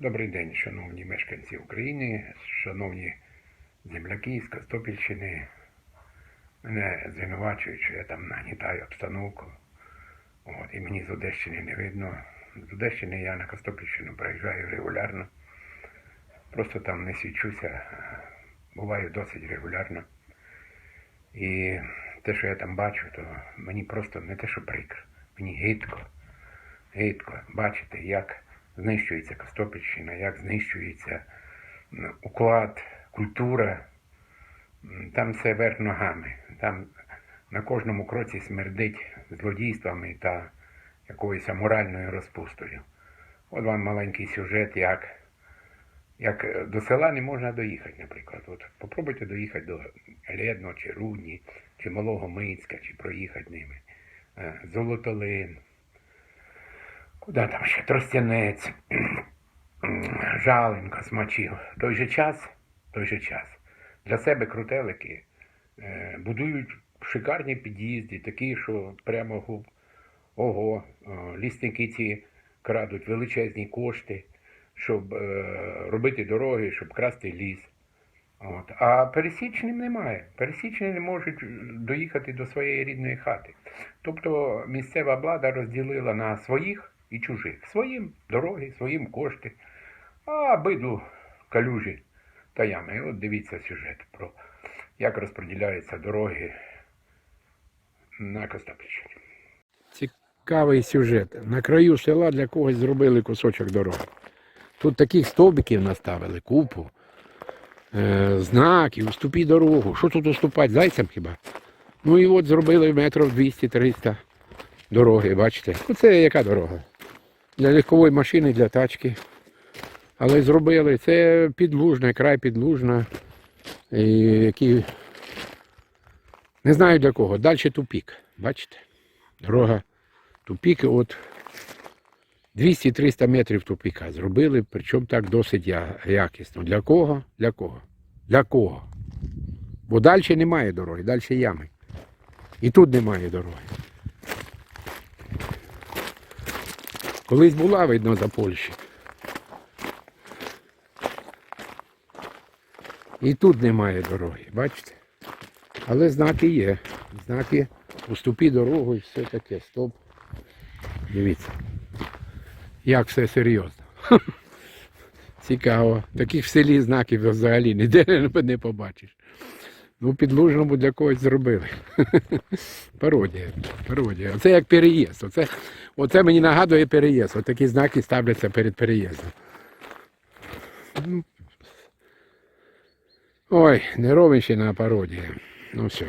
Добрий день, шановні мешканці України, шановні земляки з Костопільщини. Мене звинувачують, що я там нагнітаю обстановку. От, і мені з Одещини не видно. З Одещини я на Костопільщину приїжджаю регулярно. Просто там не свідчуся, буваю досить регулярно. І те, що я там бачу, то мені просто не те, що прикро, мені гидко гидко бачити, як знищується Костопільщина, як знищується уклад, культура. Там все верх ногами. Там на кожному кроці смердить злодійствами та якоюсь аморальною розпустою. От вам маленький сюжет, як, як до села не можна доїхати, наприклад. От попробуйте доїхати до Ледно, чи Рудні, чи Малого Мицька, чи проїхати ними. Е, Золотолин, Куди там ще? Тростянець, Жаленка, Смачів. Той же час, той же час для себе крутелики е, будують шикарні під'їзди, такі, що прямо губ. Ого, е, лісники ці крадуть величезні кошти, щоб е, робити дороги, щоб красти ліс. От. А пересічним немає. Пересічні не можуть доїхати до своєї рідної хати. Тобто місцева влада розділила на своїх і чужих. Своїм дороги, своїм кошти, а биду калюжі та ями. І От дивіться сюжет про як розподіляються дороги на Костопільщині. Цікавий сюжет. На краю села для когось зробили кусочок дороги. Тут таких стовбиків наставили, купу, е, знаків, уступі дорогу. Що тут уступати? Зайцям хіба? Ну і от зробили метрів 200-300 дороги, бачите. Оце яка дорога? Для легкової машини, для тачки. Але зробили. Це підлужна, край підлужна. І які... Не знаю для кого. Далі тупік. Бачите? Дорога тупік. От 200-300 метрів тупіка зробили, причому так досить якісно. Для кого? Для кого? Для кого? Бо далі немає дороги, далі ями. І тут немає дороги. Колись була, видно, за Польщі. І тут немає дороги, бачите? Але знаки є. Знаки уступі дорогу і все таке. Стоп. Дивіться. Як все серйозно. Цікаво. Таких в селі знаків взагалі ніде не- побачиш. Ну, підлужному для когось зробили. Пародія. Пародія. Оце як переїзд. Оце, оце мені нагадує переїзд. Отакі знаки ставляться перед переїздом. Ну, Ой, не ровенщина, а пародія. Ну все.